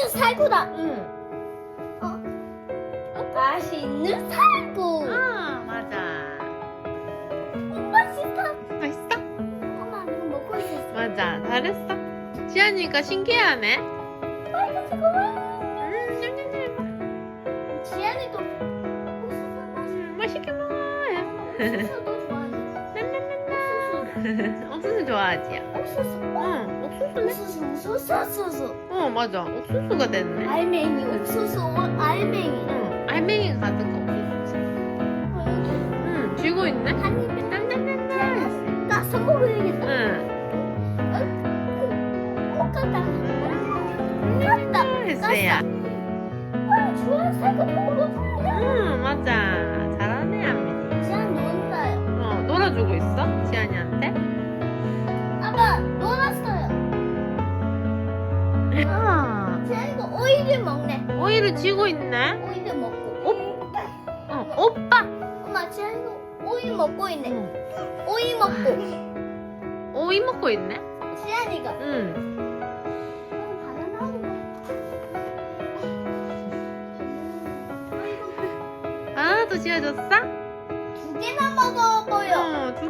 맛있는 살구다. 응. 맛있는 살구. 아, 맞아. 음, 맛있다. 맛있어? 엄마 이거 먹고 있었어. 맞아. 잘했어. 지안이가 신기하네. 음, 냠냠냠. 지안이도 음, 맛있게. 냠냠냠. 옥수수 좋아하지요? 옥수수. 어? 응, 옥수수네. 옥수수, 옥수수, 옥수수. 어, 맞아. 옥수수가 됐네. 알맹이, 옥수수, 알맹이. 응, 알맹이가 가득 여기 응, 쥐고 있네. 한 입에 냠냠냠냠. 따서 먹어야겠다. 응. 꼭 같다. 같다. 했어요. 와, 좋아, 살구 먹어보자. 응, 맞아. 주고 있어? 지안이한테? 아빠, 놀았어요. 아, 지안이가 오이를 먹네. 오이를 쥐고 있네. 오이를 먹고. 어, 오빠. 엄마, 지안이가 오이 먹고 있네. 응. 오이 먹고. 오이 먹고 있네. 지안이가. 응. 하나도 쥐어줬어? 두 개나 먹어보여. 어,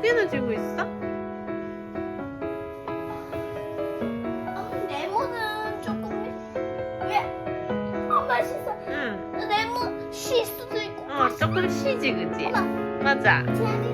두 개나 쥐고 있어? 아, 레몬은 조금 왜? 어 맛있어. 응. 레몬 쉴 수도 있고. 어, 조금 쉬지, 그지? 엄마, 맞아. 지안이가